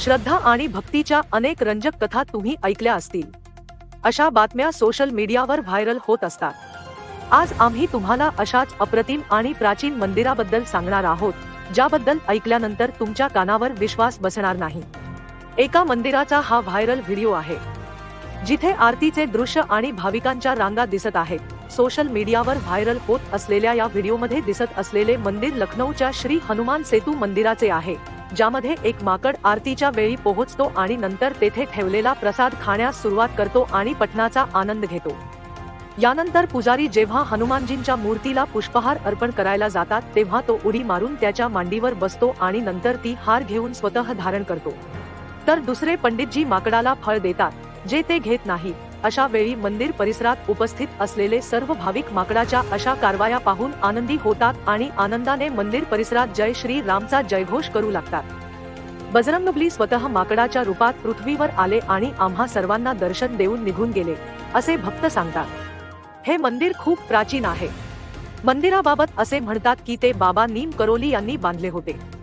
श्रद्धा आणि भक्तीच्या अनेक रंजक कथा तुम्ही ऐकल्या असतील. अशा बातम्या सोशल मीडियावर व्हायरल होत असतात. आज आम्ही तुम्हाला अशाच अप्रतिम आणि प्राचीन मंदिराबद्दल सांगणार आहोत ज्याबद्दल ऐकल्यानंतर तुमच्या कानावर विश्वास बसणार नाही. एका मंदिराचा हा व्हायरल व्हिडिओ आहे. जिथे आरतीचे दृश्य आणि भाविकांच्या रांगा दिसत आहेत. सोशल मीडियावर व्हायरल होत असलेल्या या व्हिडिओमध्ये दिसत असलेले मंदिर लखनौच्या श्री हनुमान सेतू मंदिराचे आहे. ज्यामध्ये एक माकड आरतीच्या वेळी पोहोचतो आणि नंतर तेथे ठेवलेला प्रसाद खाण्यास सुरुवात करतो आणि पठणाचा आनंद घेतो. यानंतर पुजारी जेव्हा हनुमानजींच्या मूर्तीला पुष्पहार अर्पण करायला जातात तेव्हा तो उडी मारून त्याच्या मांडीवर बसतो आणि नंतर ती हार घेऊन स्वतः धारण करतो. तर दुसरे पंडितजी माकडाला फळ देतात जे ते घेत नाही अशा वेळी मंदिर परिसरात उपस्थित असलेले सर्व भाविक माकडाच्या अशा कारवाया पाहून आनंदी होतात आणि आनंदाने मंदिर परिसरात जय श्री रामचा जयघोष करू लागतात. बजरंगबली स्वतः माकडाच्या रूपात पृथ्वीवर आले आणि आम्हा सर्वांना दर्शन देऊन निघून गेले असे भक्त सांगतात. हे मंदिर खूप प्राचीन आहे. मंदिराबाबत असे म्हणतात की ते बाबा नीम करोली यांनी बांधले होते.